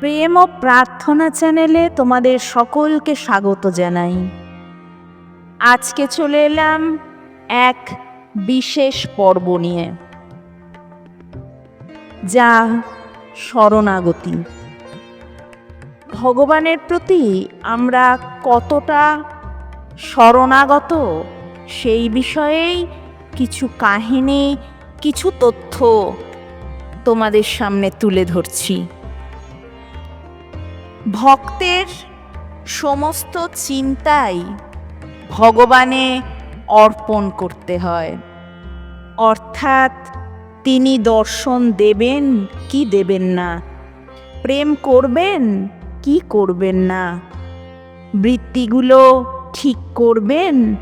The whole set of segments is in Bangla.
প্রেম ও প্রার্থনা চ্যানেলে তোমাদের সকলকে স্বাগত জানাই। আজকে চলে এলাম এক বিশেষ পর্ব নিয়ে, যা শরণাগতি। ভগবানের প্রতি আমরা কতটা শরণাগত সেই বিষয়েই কিছু কাহিনী, কিছু তথ্য তোমাদের সামনে তুলে ধরছি। ভক্তের সমস্ত চিন্তাই ভগবানে অর্পণ করতে হয়। অর্থাৎ তিনি দর্শন দেবেন কি দেবেন না? প্রেম করবেন কি করবেন না? বৃত্তিগুলো ঠিক করবেন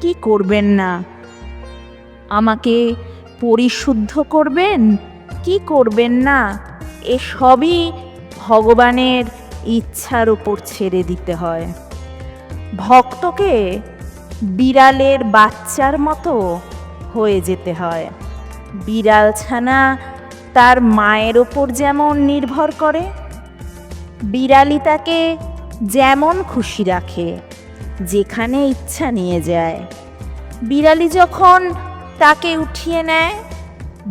কি করবেন না? আমাকে পরিশুদ্ধ করবেন কি করবেন না? এসবই ভগবানের ইচ্ছার উপর ছেড়ে দিতে হয়। ভক্তকে বিড়ালের বাচ্চার মতো হয়ে যেতে হয়। বিড়াল ছানা তার মায়ের ওপর যেমন নির্ভর করে বিড়ালি তাকে যেমন খুশি রাখে, যেখানে ইচ্ছা নিয়ে যায়। বিড়ালি যখন তাকে উঠিয়ে নেয়,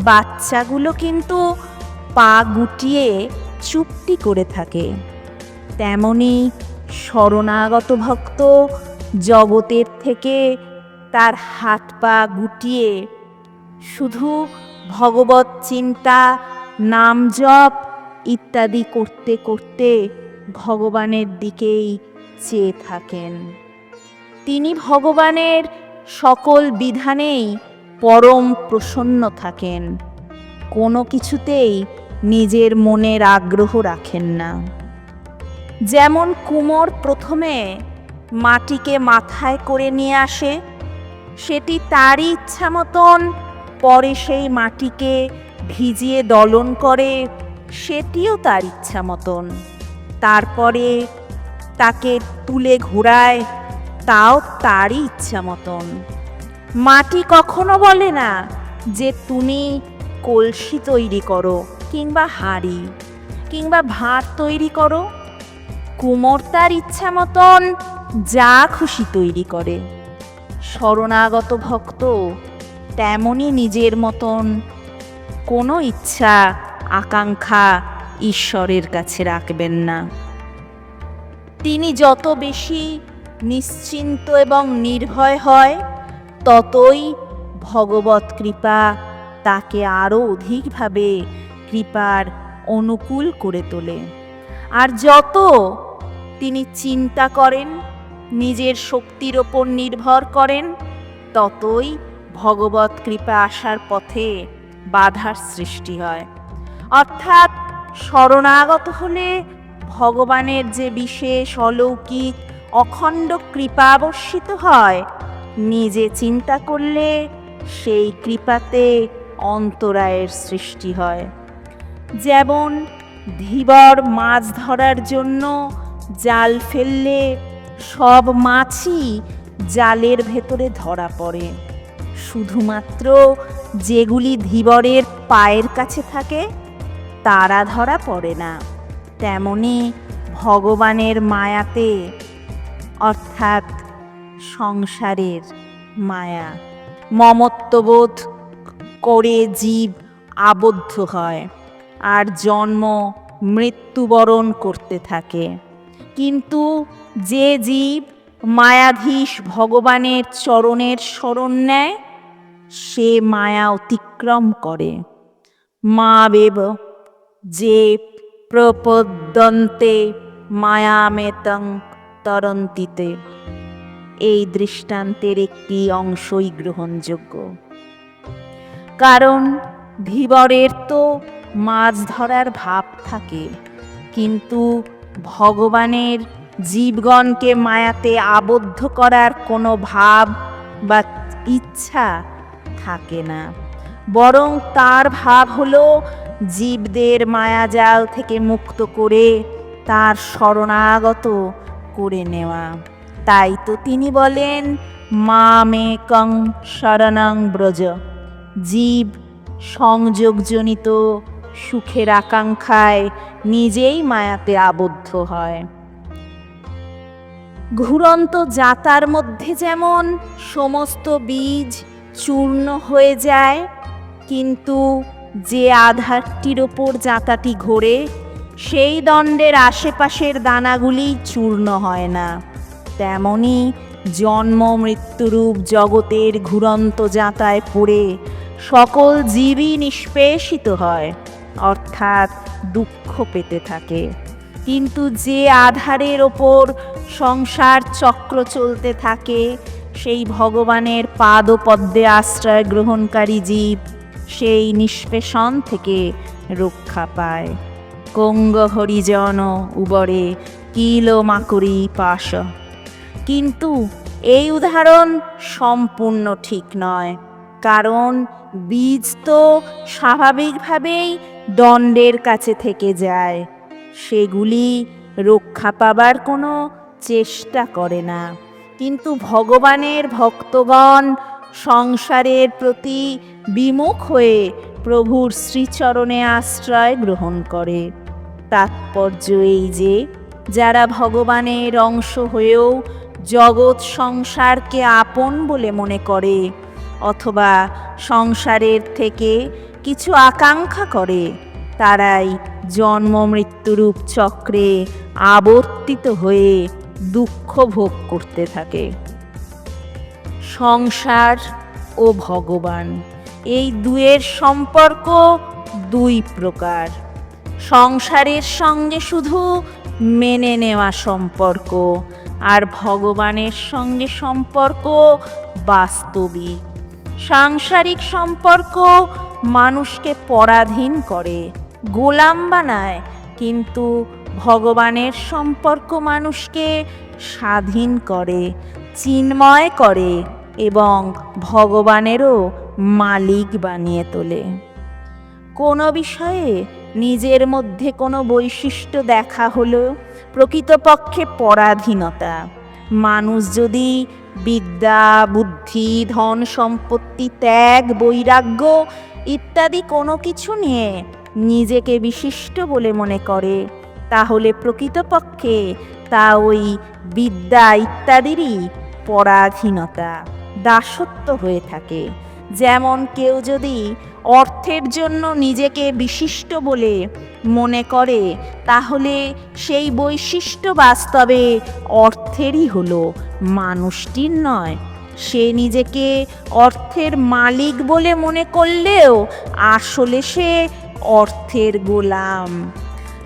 বাচ্চাগুলো কিন্তু পা গুটিয়ে চুপটি করে থাকে। তেমনি শরণাগত ভক্ত জগতের থেকে তার হাত পা গুটিয়ে শুধু ভগবত চিন্তা, নাম জপ ইত্যাদি করতে করতে ভগবানের দিকেই চেয়ে থাকেন। তিনি ভগবানের সকল বিধানেই পরম প্রসন্ন থাকেন। কোনো কিছুতেই নিজের মনের আগ্রহ রাখেন না। যেমন কুমোর প্রথমে মাটিকে মাথায় করে নিয়ে আসে, সেটি তারই ইচ্ছা মতন, পরে সেই মাটিকে ভিজিয়ে দলন করে, সেটিও তার ইচ্ছা মতন। তারপরে তাকে তুলে ঘোরায়, তাও তারই ইচ্ছা মতন। মাটি কখনো বলে না যে, তুমি কলসি তৈরি করো। কিংবা হাঁড়ি, কিংবা ভাত তৈরি করো। কুমোর তার ইচ্ছা মতন যা খুশি তৈরি করে। শরণাগত ভক্ত তেমনই নিজের মতন কোনো ইচ্ছা, আকাঙ্ক্ষা ঈশ্বরের কাছে রাখবেন না। তিনি যত বেশি নিশ্চিন্ত এবং নির্ভয় হয়, ততই ভগবত কৃপা তাকে আরও অধিকভাবে কৃপার অনুকূল করে তোলে। আর যত তিনি চিন্তা করেন, নিজের শক্তির ওপর নির্ভর করেন, ততই ভগবত কৃপা আসার পথে বাধার সৃষ্টি হয়। অর্থাৎ শরণাগত হলে ভগবানের যে বিশেষ অলৌকিক, অখণ্ড কৃপা বর্ষিত হয়, নিজে চিন্তা করলে সেই কৃপাতে অন্তরায়ের সৃষ্টি হয়। যেমন ধীবর মাছ ধরার জন্য জাল ফেললে সব মাছই জালের ভেতরে ধরা পড়ে। শুধুমাত্র যেগুলি ধীবরের পায়ের কাছে থাকে, তারা ধরা পড়ে না। তেমনি ভগবানের মায়াতে, অর্থাৎ সংসারের মায়া, মমত্ববোধ করে জীব আবদ্ধ হয়। আর জন্ম, মৃত্যুবরণ করতে থাকে। কিন্তু যে জীব মায়াধীশ ভগবানের চরণের শরণ নেয়, সে মায়া অতিক্রম করে। মা বেব, যে প্রপদ্যন্তে মায়ামেতং তরন্তিতে। এই দৃষ্টান্তের একটি অংশই গ্রহণযোগ্য। কারণ ধীবরের তো মাছ ধরার ভাব থাকে। কিন্তু ভগবানের জীবগণকে মায়াতে আবদ্ধ করার কোনো ভাব বা ইচ্ছা থাকে না। বরং তার ভাব হলো জীবদের মায়াজাল থেকে মুক্ত করে তার শরণাগত করে নেওয়া। তাই তো তিনি বলেন মা মে কং শরণং ব্রজ। জীব সংযোগজনিত সুখের আকাঙ্ক্ষায় নিজেই মায়াতে আবদ্ধ হয়। ঘুরন্ত জাতার মধ্যে যেমন সমস্ত বীজ চূর্ণ হয়ে যায়, কিন্তু যে আধারটির ওপর জাতাটি ঘোরে, সেই দণ্ডের আশেপাশের দানাগুলি চূর্ণ হয় না। তেমনি জন্ম, মৃত্যুরূপ জগতের ঘুরন্ত জাতায় পড়ে সকল জীবই নিষ্পেষিত হয়। অর্থাৎ দুঃখ পেতে থাকে। কিন্তু যে আধারের ওপর সংসার চক্র চলতে থাকে, সেই ভগবানের পাদপদ্মে আশ্রয় গ্রহণকারী জীব সেই নিষ্পেষণ থেকে রক্ষা পায়। কঙ্গ হরিজন উবরে কিল মাকুরি পাশ। কিন্তু এই উদাহরণ সম্পূর্ণ ঠিক নয়। কারণ বীজ তো স্বাভাবিকভাবেই দণ্ডের কাছে থেকে যায়। সেগুলি রক্ষা পাবার কোনো চেষ্টা করে না। কিন্তু ভগবানের ভক্তগণ সংসারের প্রতি বিমুখ হয়ে প্রভুর শ্রীচরণে আশ্রয় গ্রহণ করে। তাৎপর্য এই যে, যারা ভগবানের অংশ হয়েও জগৎ সংসারকে আপন বলে মনে করে, অথবা সংসারের থেকে কিছু আকাঙ্ক্ষা করে। তারাই জন্ম মৃত্যুরূপ চক্রে আবর্তিত হয়ে দুঃখ ভোগ করতে থাকে। সংসার ও ভগবান, এই দুয়ের সম্পর্ক দুই প্রকার। সংসারের সঙ্গে শুধু মেনে নেওয়া সম্পর্ক আর ভগবানের সঙ্গে সম্পর্ক বাস্তবিক। সাংসারিক সম্পর্ক মানুষকে পরাধীন করে, গোলাম বানায়, কিন্তু ভগবানের সম্পর্ক মানুষকে স্বাধীন করে, চিন্ময় করে এবং ভগবানেরও মালিক বানিয়ে তোলে। কোনো বিষয়ে নিজের মধ্যে কোনো বৈশিষ্ট্য দেখা হলো? প্রকৃতপক্ষে পরাধীনতা। মানুষ যদি বিদ্যা, বুদ্ধি, ধন, সম্পত্তি, ত্যাগ, বৈরাগ্য ইত্যাদি কোনো কিছু নিয়ে নিজেকে বিশিষ্ট বলে মনে করে, তাহলে প্রকৃতপক্ষে তা ওই বিদ্যা ইত্যাদিরই পরাধীনতা, দাসত্ব হয়ে থাকে। যেমন কেউ যদি অর্থের জন্য নিজেকে বিশিষ্ট বলে মনে করে, তাহলে সেই বৈশিষ্ট্য বাস্তবে অর্থেরই হলো মানুষটির নয় সে নিজেকে অর্থের মালিক বলে মনে করলেও আসলে সে অর্থের গোলাম।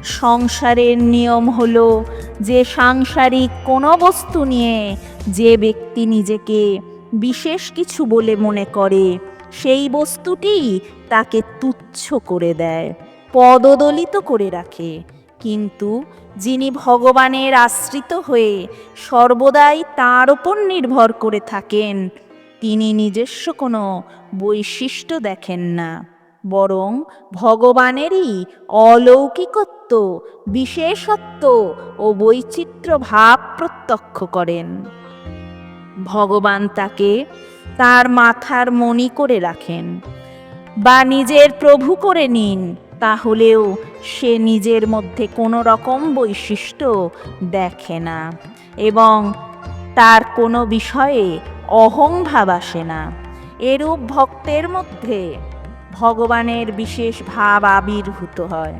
সংসারের নিয়ম হলো যে সাংসারিক কোনো বস্তু নিয়ে যে ব্যক্তি নিজেকে বিশেষ কিছু বলে মনে করে, সেই বস্তুটি তাকে তুচ্ছ করে দেয়, পদদলিত করে রাখে। কিন্তু যিনি ভগবানের আশ্রিত হয়ে সর্বদাই তার ওপর নির্ভর করে থাকেন, তিনি নিজস্ব কোনো বৈশিষ্ট্য দেখেন না, বরং ভগবানেরই অলৌকিকত্ব, বিশেষত্ব ও বৈচিত্র্য ভাব প্রত্যক্ষ করেন। ভগবান তাকে তার মাথার মণি করে রাখেন বা নিজের প্রভু করে নিন তাহলেও সে নিজের মধ্যে কোনো রকম বৈশিষ্ট্য দেখে না এবং তার কোনো বিষয়ে অহংভাব আসে না। এরূপ ভক্তের মধ্যে ভগবানের বিশেষ ভাব আবির্ভূত হয়।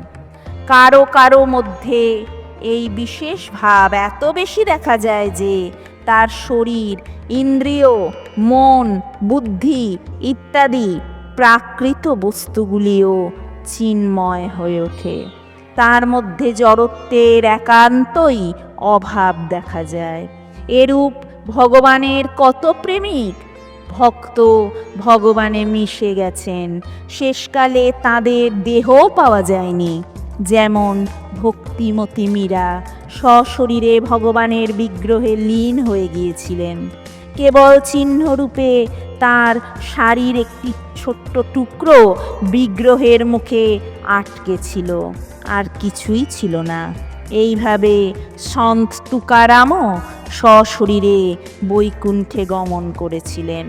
কারও কারও মধ্যে এই বিশেষ ভাব এত বেশি দেখা যায় যে তার শরীর, ইন্দ্রিয়, মন, বুদ্ধি ইত্যাদি প্রাকৃত বস্তুগুলিও চিন্ময় হয়ে ওঠে। তার মধ্যে জড়ত্বের একান্তই অভাব দেখা যায়। এরূপ ভগবানের কত প্রেমিক? ভক্ত ভগবানে মিশে গেছেন। শেষকালে তাদের দেহও পাওয়া যায়নি। যেমন ভক্তিমতী মীরা সশরীরে ভগবানের বিগ্রহে লীন হয়ে গিয়েছিলেন। কেবল চিহ্নরূপে তার শাড়ির একটি ছোট্ট টুকরো বিগ্রহের মুখে আটকে ছিল। আর কিছুই ছিল না। এইভাবে সন্ত তুকারামও সশরীরে বৈকুণ্ঠে গমন করেছিলেন।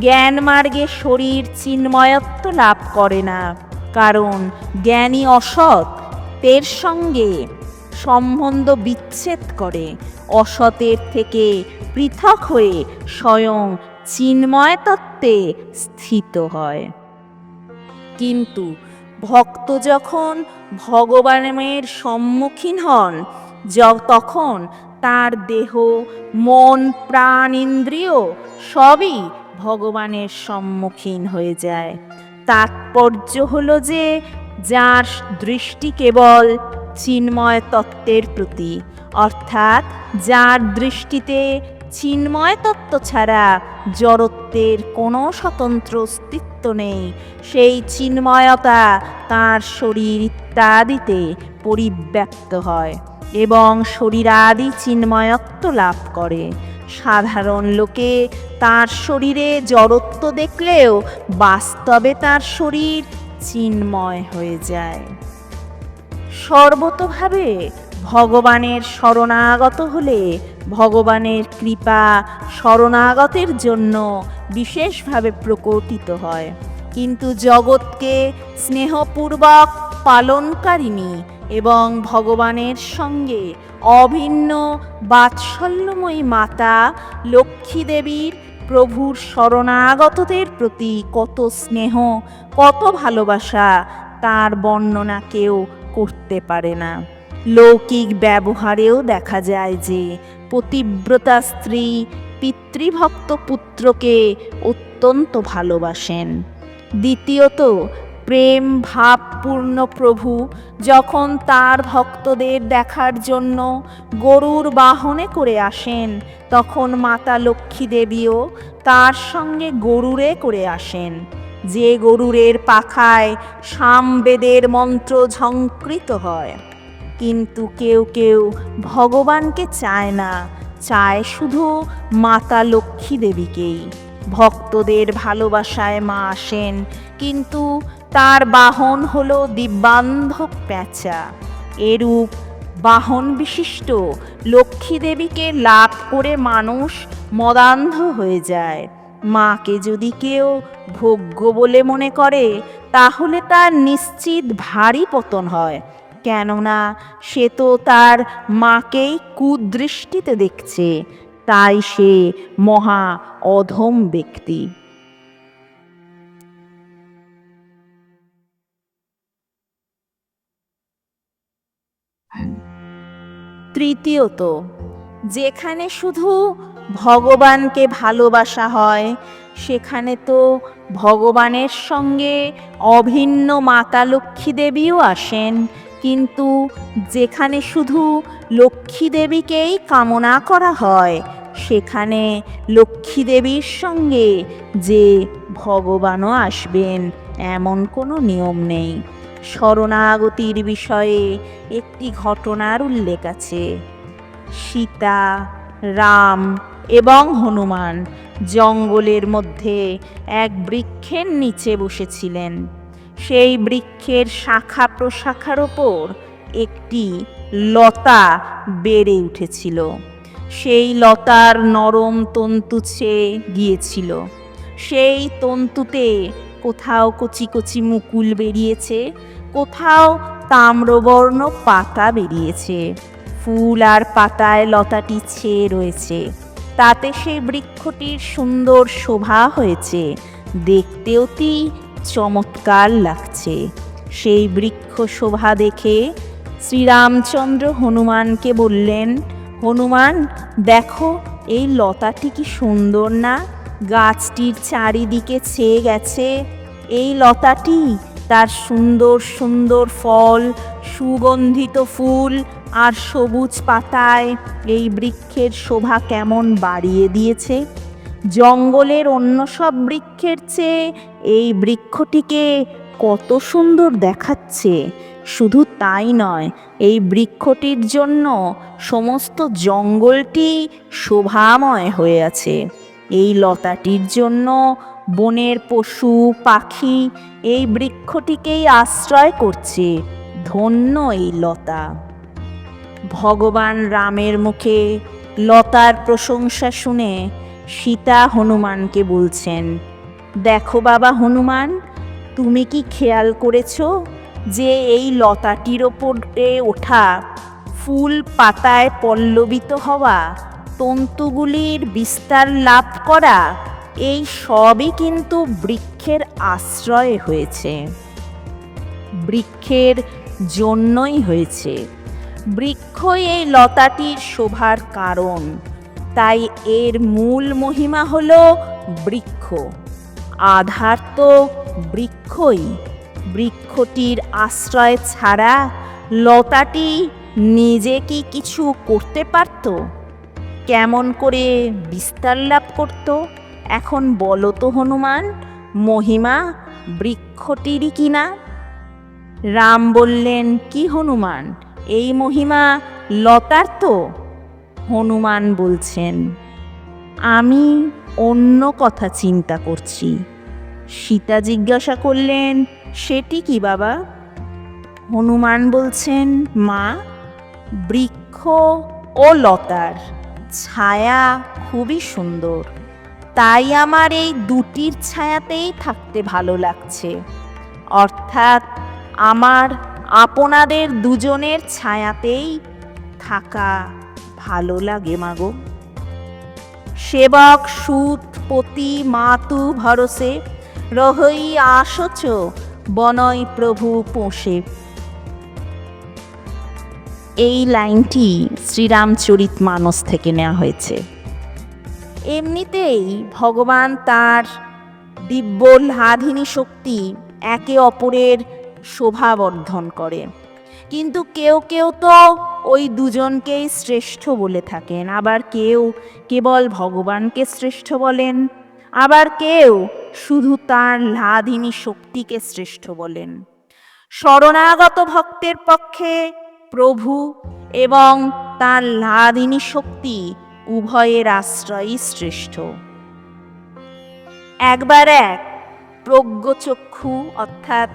জ্ঞান মার্গে শরীর চিন্ময়ত্ব লাভ করে না। কারণ জ্ঞানী অসৎ তের সঙ্গে সম্বন্ধ বিচ্ছেদ করে। অসতের থেকে পৃথক হয়ে স্বয়ং চিন্ময় তত্ত্বে স্থিত হয়। কিন্তু ভক্ত যখন ভগবানের সম্মুখীন হন তখন তার দেহ, মন, প্রাণ, ইন্দ্রিয় সবই ভগবানের সম্মুখীন হয়ে যায়। তাৎপর্য হল যে, যার দৃষ্টি কেবল চিন্ময় তত্ত্বের প্রতি, অর্থাৎ যার দৃষ্টিতে চিন্ময় তত্ত্ব ছাড়া জড়ত্বের কোনো স্বতন্ত্র অস্তিত্ব নেই। সেই চিন্ময়তা তার শরীর ইত্যাদিতে পরিব্যক্ত হয় এবং শরীরাদি চিন্ময়ত্ব লাভ করে। সাধারণ লোকে তার শরীরে জড়ত্ব দেখলেও বাস্তবে তার শরীর চিন্ময় হয়ে যায়। সর্বতভাবে ভগবানের শরণাগত হলে ভগবানের কৃপা শরণাগতের জন্য বিশেষভাবে প্রকটিত হয়। কিন্তু জগৎকে স্নেহপূর্বক পালনকারিণী এবং ভগবানের সঙ্গে অভিন্ন বাৎসল্যময়ী মাতা লক্ষ্মী দেবীর প্রভুর শরণাগতদের প্রতি কত স্নেহ, কত ভালোবাসা তার বর্ণনা কেউ করতে পারে না। লৌকিক ব্যবহারেও দেখা যায় যে পতিব্রতা স্ত্রী পিতৃভক্ত পুত্রকে অত্যন্ত ভালোবাসেন। দ্বিতীয়ত, প্রেম ভাবপূর্ণ প্রভু, যখন তার ভক্তদের দেখার জন্য গরুর বাহনে করে আসেন, তখন মাতা লক্ষ্মী দেবীও তার সঙ্গে গরুরে করে আসেন। যে গরুরের পাখায় সামবেদের মন্ত্র ঝঙ্কৃত হয়। কিন্তু কেউ কেউ ভগবানকে চায় না। চায় শুধু মাতা লক্ষ্মী দেবীকেই। ভক্তদের ভালোবাসায় মা আসেন, কিন্তু তার বাহন হল দিব্যান্ধক প্যাঁচা। এরূপ বাহন বিশিষ্ট লক্ষ্মী দেবীকে লাভ করে মানুষ মদান্ধ হয়ে যায়। মাকে যদি কেউ ভোগ্য বলে মনে করে, তাহলে তার নিশ্চিত ভারী পতন হয়। কেননা সে তো তার মাকেই কুদৃষ্টিতে দেখছে, তাই সে মহা অধম ব্যক্তি। তৃতীয়ত, যেখানে শুধু ভগবানকে ভালোবাসা হয়, সেখানে তো ভগবানের সঙ্গে অভিন্ন মাতা লক্ষ্মী দেবীও আসেন। কিন্তু যেখানে শুধু লক্ষ্মী দেবীকেই কামনা করা হয়, সেখানে লক্ষ্মী দেবীর সঙ্গে যে ভগবানও আসবেন এমন কোনো নিয়ম নেই। শরণাগতির বিষয়ে একটি ঘটনার উল্লেখ আছে। সীতা, রাম এবং হনুমান জঙ্গলের মধ্যে এক বৃক্ষের নিচে বসেছিলেন। সেই বৃক্ষের শাখা প্রশাখার ওপর একটি লতা বেড়ে উঠেছিল। সেই লতার নরম তন্তু ছেয়ে গিয়েছিল। সেই তন্তুতে কোথাও কচি কচি মুকুল বেরিয়েছে, কোথাও তাম্রবর্ণ পাতা বেরিয়েছে। ফুল আর পাতায় লতাটি ছেয়ে রয়েছে। তাতে সেই বৃক্ষটির সুন্দর শোভা হয়েছে। দেখতে অতি চমৎকার লাগছে। সেই বৃক্ষ শোভা দেখে শ্রীরামচন্দ্র হনুমানকে বললেন, হনুমান, দেখো, এই লতাটি কি সুন্দর না? গাছটির চারিদিকে ছেয়ে গেছে। এই লতাটি তার সুন্দর সুন্দর ফল, সুগন্ধিত ফুল আর সবুজ পাতায় এই বৃক্ষের শোভা কেমন বাড়িয়ে দিয়েছে। জঙ্গলের অন্য সব বৃক্ষের চেয়ে এই বৃক্ষটিকে কত সুন্দর দেখাচ্ছে। শুধু তাই নয়, এই বৃক্ষটির জন্য সমস্ত জঙ্গলটি শোভাময় হয়ে আছে। এই লতাটির জন্য বনের পশু, পাখি এই বৃক্ষটিকেই আশ্রয় করছে ধন্য এই লতা। ভগবান রামের মুখে লতার প্রশংসা শুনে সীতা হনুমানকে বলছেন, দেখো বাবা হনুমান, তুমি কি খেয়াল করেছ যে এই লতাটির ওপরে ওঠা ফুল পাতায় পল্লবিত হওয়া তন্তুগুলির বিস্তার লাভ করা এই সবই কিন্তু বৃক্ষের আশ্রয়ে হয়েছে। বৃক্ষের জন্যই হয়েছে। বৃক্ষই এই লতাটির শোভার কারণ। তাই এর মূল মহিমা হল বৃক্ষ। আধার তো বৃক্ষই। বৃক্ষটির আশ্রয় ছাড়া লতাটি নিজে কি কিছু করতে পারত? কেমন করে বিস্তার লাভ করত? এখন বলো তো হনুমান, মহিমা বৃক্ষটিরই কিনা রাম বললেন, কি হনুমান, এই মহিমা লতার তো? হনুমান বলছেন, আমি অন্য কথা চিন্তা করছি। সীতা জিজ্ঞাসা করলেন, সেটি কি বাবা? হনুমান বলছেন, মা, বৃক্ষ ও লতার ছায়া খুবই সুন্দর। তাই আমার এই দুটির ছায়াতেই থাকতে ভালো লাগছে। অর্থাৎ আমার আপনাদের দুজনের ছায়াতেই থাকা ভালো লাগে মাগো সেবক, সুত, পতি, মাতু, ভরসে, রহই আসচ বনয় প্রভু পোষে। এই লাইনটি শ্রীরামচরিত মানস থেকে নেওয়া হয়েছে। এমনিতেই ভগবান তার দিব্য লাধিনী শক্তি একে অপরের শোভাবর্ধন করে। কিন্তু কেউ কেউ তো ওই দুজনকেই শ্রেষ্ঠ বলে থাকেন। আবার কেউ কেবল ভগবানকে শ্রেষ্ঠ বলেন। আবার কেউ শুধু তার লাধিনী শক্তিকে শ্রেষ্ঠ বলেন। শরণাগত ভক্তের পক্ষে প্রভু এবং তার লাদিনী শক্তি উভয়ের আশ্রয়ই শ্রেষ্ঠ। একবার এক প্রজ্ঞচক্ষু অর্থাৎ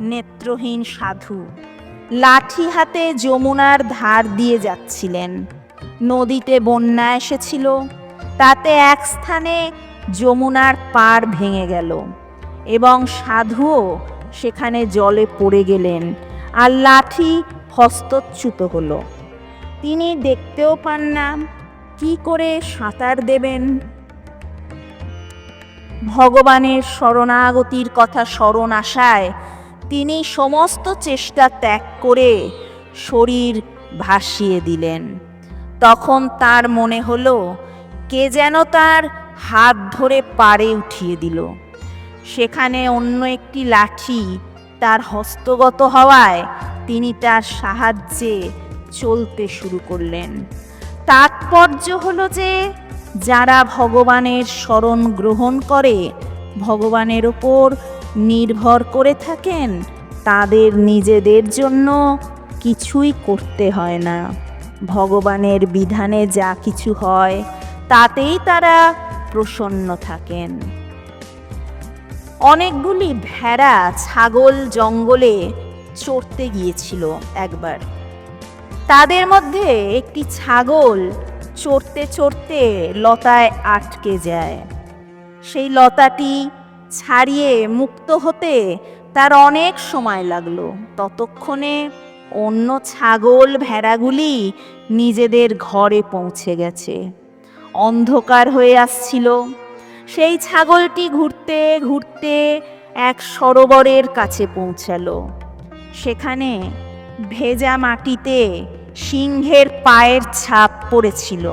নেত্রহীন সাধু লাঠি হাতে যমুনার ধার দিয়ে যাচ্ছিলেন। নদীতে বন্যা এসেছিল, তাতে এক স্থানে যমুনার পার ভেঙে গেল এবং সাধুও সেখানে জলে পড়ে গেলেন আর লাঠি হস্তচ্যুত হলো। তিনি দেখতেও পান না, কি করে সাঁতার দেবেন? ভগবানের শরণাগতির কথা স্মরণ আসায় তিনি সমস্ত চেষ্টা ত্যাগ করে শরীর ভাসিয়ে দিলেন। তখন তার মনে হলো, কে যেন তার হাত ধরে পাড়ে উঠিয়ে দিল। সেখানে অন্য একটি লাঠি তার হস্তগত হওয়ায় তিনি তার সাহায্যে চলতে শুরু করলেন। তাৎপর্য হলো যে, যারা ভগবানের শরণ গ্রহণ করে, ভগবানের ওপর নির্ভর করে থাকেন, তাদের নিজেদের জন্য কিছুই করতে হয় না। ভগবানের বিধানে যা কিছু হয়, তাতেই তারা প্রসন্ন থাকেন। অনেকগুলি ভেড়া ছাগল জঙ্গলে চড়তে গিয়েছিল একবার। তাদের মধ্যে একটি ছাগল চড়তে চড়তে লতায় আটকে যায়। সেই লতাটি ছাড়িয়ে মুক্ত হতে তার অনেক সময় লাগল। ততক্ষণে অন্য ছাগল ভেড়াগুলি নিজেদের ঘরে পৌঁছে গেছে। অন্ধকার হয়ে আসছিল। সেই ছাগলটি ঘুরতে ঘুরতে এক সরোবরের কাছে পৌঁছালো। সেখানে ভেজা মাটিতে সিংহের পায়ের ছাপ পড়েছিল।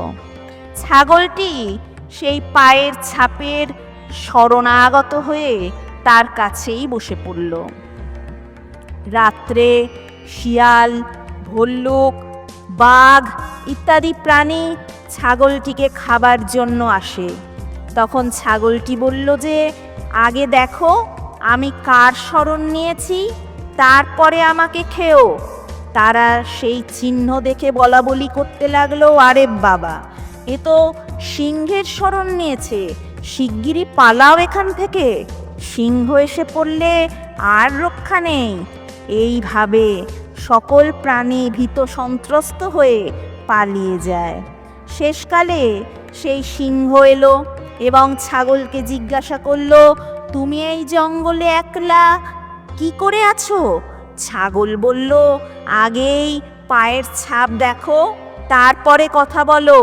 ছাগলটি সেই পায়ের ছাপের শরণাগত হয়ে তার কাছেই বসে পড়ল। রাত্রে শিয়াল ভল্লুক বাঘ ইত্যাদি প্রাণী ছাগলটিকে খাবার জন্য আসে। তখন ছাগলটি বলল যে, আগে দেখো, আমি কার স্মরণ নিয়েছি, তারপরে আমাকে খেও। তারা সেই চিহ্ন দেখে বলা বলি করতে লাগল, আরে বাবা, এ তো সিংহের স্মরণ নিয়েছে শিগগিরই পালাও এখান থেকে। সিংহ এসে পড়লে আর রক্ষা নেই। এইভাবে সকল প্রাণী ভীত সন্ত্রস্ত হয়ে পালিয়ে যায়। শেষকালে সেই সিংহ এলো এবং ছাগলকে জিজ্ঞাসা করল, তুমি এই জঙ্গলে একলা কি করে আছো? ছাগল বলল, আগেই পায়ের ছাপ দেখো, তারপরে কথা বলো।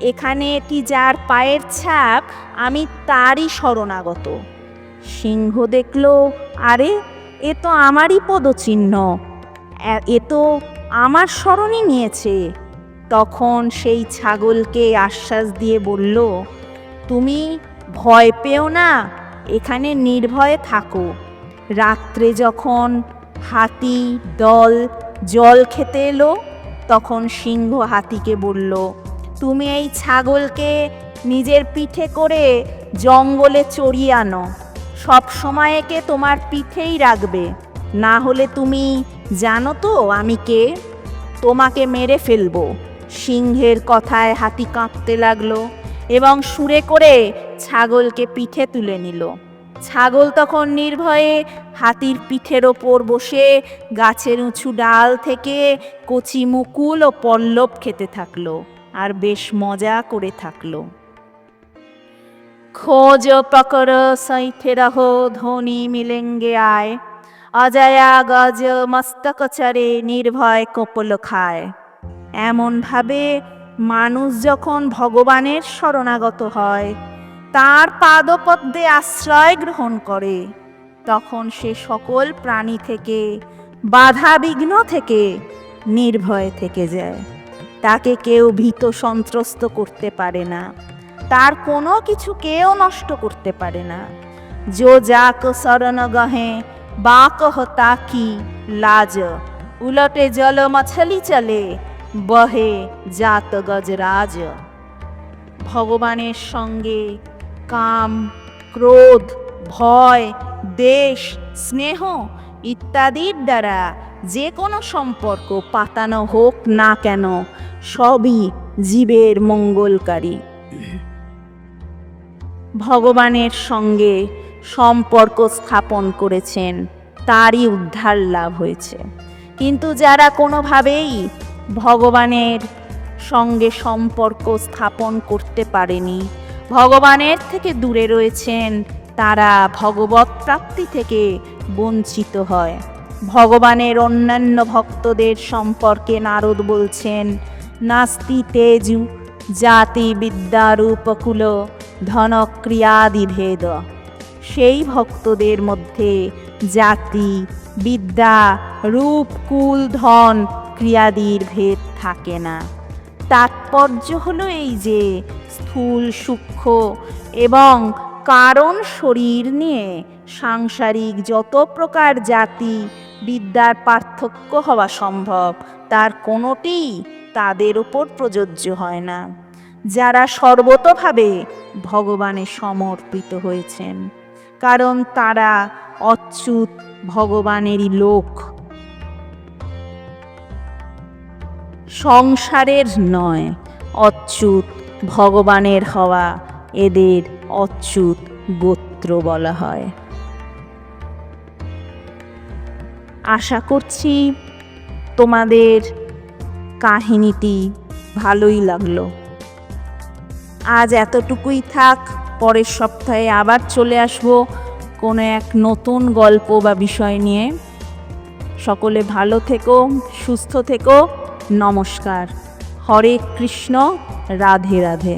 এখানে এটি যার পায়ের ছাপ, আমি তারই শরণাগত। সিংহ দেখল, আরে, এ তো আমারই পদচিহ্ন। এ- তো আমার স্মরণই নিয়েছে। তখন সেই ছাগলকে আশ্বাস দিয়ে বলল, তুমি ভয় পেও না, এখানে নির্ভয়ে থাকো। রাত্রে যখন হাতি, দল, জল খেতে এলো, তখন সিংহ হাতিকে বলল তুমি এই ছাগলকে নিজের পিঠে করে জঙ্গলে চড়িয়ে আনো। সব সময় একে তোমার পিঠেই রাখবে। না হলে তুমি, জানো তো আমি কে? তোমাকে মেরে ফেলব। সিংহের কথায় হাতি কাঁপতে লাগল এবং সুরে করে ছাগলকে পিঠে তুলে নিল। ছাগল তখন নির্ভয়ে হাতির পিঠের ওপর বসে গাছের উঁচু ডাল থেকে কচি মুকুল ও পল্লব খেতে থাকল। আর বেশ মজা করে থাকল। খোঁজ পকর সৈঠে রহো ধোনি মিলেঙ্গে আয়। অজয়া গজ মস্তক চরে, নির্ভয় কপল খায়। এমনভাবে মানুষ যখন ভগবানের শরণাগত হয়, তার পাদপদ্মে আশ্রয় গ্রহণ করে, তখন সে সকল প্রাণী থেকে বাধা বিঘ্ন থেকে, নির্ভয় থেকে যায়। তাকে কেউ ভীত সন্ত্রস্ত করতে পারে না। তার কোনো কিছু কেউ নষ্ট করতে পারে না। যো যাক শরণ গহে, বাক হতা কি লাজ। উলটে জল মছলি চলে, বহে জাত গজরাজ। ভগবানের সঙ্গে কাম, ক্রোধ, ভয়, দেশ, স্নেহ ইত্যাদির দ্বারা যে কোনো সম্পর্ক পাতানো হোক না কেন, সবই জীবের মঙ্গলকারী। ভগবানের সঙ্গে সম্পর্ক স্থাপন করেছেন, তারই উদ্ধার লাভ হয়েছে। কিন্তু যারা কোনোভাবেই ভগবানের সঙ্গে সম্পর্ক স্থাপন করতে পারেনি, ভগবানের থেকে দূরে রয়েছেন, তারা ভগবত প্রাপ্তি থেকে বঞ্চিত হয়। ভগবানের অন্যান্য ভক্তদের সম্পর্কে নারদ বলছেন, নাস্তি তেজু, জাতি বিদ্যারূপকুল ধনক্রিয়াদি ভেদ সেই ভক্তদের মধ্যে জাতি, বিদ্যা রূপ কুল ধন, ক্রিয়াদির ভেদ থাকে না। তাৎপর্য হলো এই যে, স্থূল, সূক্ষ্ম এবং কারণ শরীর নিয়ে সাংসারিক যত প্রকার জাতি বিদ্যার পার্থক্য হওয়া সম্ভব। তার কোনোটিই তাদের উপর প্রযোজ্য হয় না। যারা সর্বতভাবে ভগবানে সমর্পিত হয়েছেন, কারণ তারা অচ্যুত ভগবানেরই লোক। সংসারের নয়, অচ্যুত ভগবানের হওয়া এদের অচ্যুত গোত্র বলা হয়। আশা করছি তোমাদের কাহিনীটি ভালোই লাগল। আজ এতটুকুই থাক, পরের সপ্তাহে আবার চলে আসব কোনো এক নতুন গল্প বা বিষয় নিয়ে। সকলে ভালো থেকো, সুস্থ থেকো, নমস্কার। হরে কৃষ্ণ, রাধে রাধে।